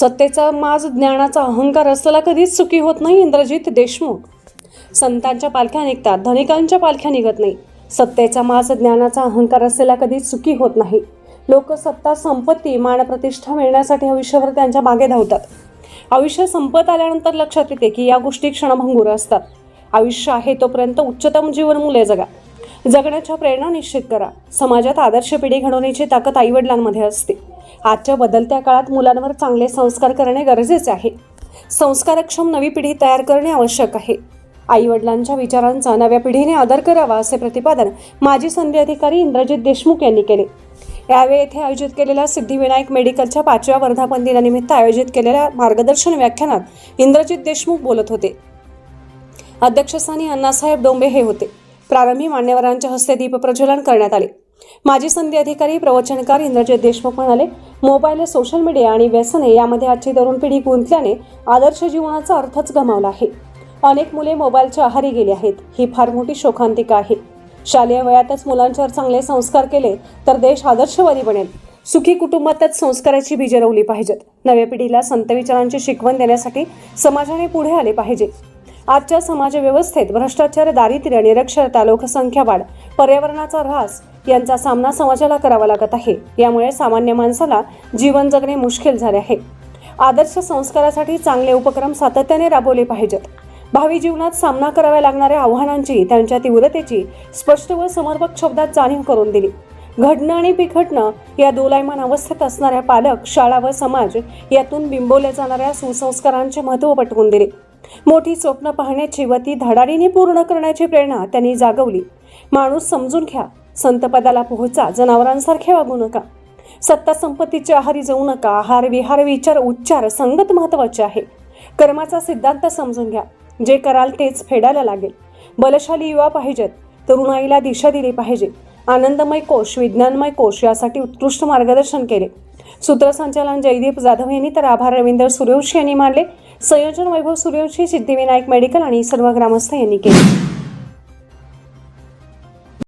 सत्तेचा माज ज्ञानाचा अहंकार असलेला कधीच सुखी होत नाही इंद्रजित देशमुख. संतांच्या पालख्या निघतात धनिकांच्या पालख्या निघत नाही. सत्तेचा माज ज्ञानाचा अहंकार असलेला कधीच सुखी होत नाही. लोक सत्ता संपत्ती मान प्रतिष्ठा मिळण्यासाठी आयुष्यभर त्यांच्या मागे धावतात. आयुष्य संपत आल्यानंतर लक्षात येते की या गोष्टी क्षणभंगूर असतात. आयुष्य आहे तोपर्यंत उच्चतम जीवन मुले जगा. जगण्याच्या प्रेरणा निश्चित करा. समाजात आदर्श पिढी घडवण्याची ताकद आईवडिलांमध्ये असते. आजच्या बदलत्या काळात मुलांवर चांगले संस्कार करणे गरजेचे आहे. संस्कारक्षम नवी पिढी तयार करणे आवश्यक आहे. आईवडिलांच्या विचारांचा नव्या पिढीने आदर करावा असे प्रतिपादन माजी संधी अधिकारी इंद्रजित देशमुख यांनी केले. यावेळी येथे आयोजित केलेल्या सिद्धिविनायक मेडिकलच्या पाचव्या वर्धापन दिनानिमित्त आयोजित केलेल्या मार्गदर्शन व्याख्यानात इंद्रजित देशमुख बोलत होते. अध्यक्षस्थानी अण्णासाहेब डोंबे हे होते. प्रारंभी मान्यवरांच्या हस्ते दीपप्रज्वलन करण्यात आले. माजी संधी अधिकारी प्रवचनकार इंद्रजित देशमुख म्हणाले मोबाईल सोशल मीडिया आणि व्यसने यामध्ये आजची तरुण पिढी गुंतल्याने आदर्श जीवनाचा अर्थच गमावला आहे. अनेक मुले मोबाईलच्या आहारी गेली आहेत. ही फार मोठी शोकांतिका आहे. शालेय वयातच मुलांच्यावर चांगले संस्कार केले तर देश आदर्शवादी बनेल. सुखी कुटुंबातच संस्काराची बीजे रवली पाहिजेत. नव्या पिढीला संत विचारांची शिकवण देण्यासाठी समाजाने पुढे आले पाहिजे. आजच्या समाज व्यवस्थेत भ्रष्टाचार दारिद्र्य निरक्षरता लोकसंख्या वाढ पर्यावरणाचा ऱ्हास यांचा सामना समाजाला करावा लागत आहे. यामुळे सामान्य माणसाला जीवन जगणे मुश्किल झाले आहे. आदर्श संस्कारासाठी चांगले उपक्रम सातत्याने राबवले पाहिजेत. भावी जीवनात सामना कराव्या लागणाऱ्या आव्हानांची त्यांच्या तीव्रतेची स्पष्ट व समर्पक शब्दात जाणीव करून दिली. घडणं आणि बिघडणं या दोलायमान अवस्थेत असणाऱ्या पालक शाळा व समाज यातून बिंबवल्या जाणाऱ्या सुसंस्कारांचे महत्त्व पटवून दिले. मोठी स्वप्न पाहण्याची व ती धडाडीने पूर्ण करण्याची प्रेरणा त्यांनी जागवली. माणूस समजून घ्या संतपदाला पोहोचा जनावरांसारखे वागू नका. सत्ता संपत्तीच्या आहारी जाऊ नका आहार विहार विचार उच्चार संगत महत्त्वाचे आहे. कर्माचा सिद्धांत समजून घ्या. जे कराल तेच फेडायला लागेल. बलशाली युवा पाहिजेत तरुणाईला दिशा दिली पाहिजे. आनंदमय कोश विज्ञानमय कोश यासाठी उत्कृष्ट मार्गदर्शन केले. सूत्रसंचालन जयदीप जाधव यांनी तर आभार रवींद्र सूर्यवंशी यांनी मानले संयोजन वैभव सूर्यवंशी सिद्धिविनायक मेडिकल आणि सर्व ग्रामस्थ यांनी केले.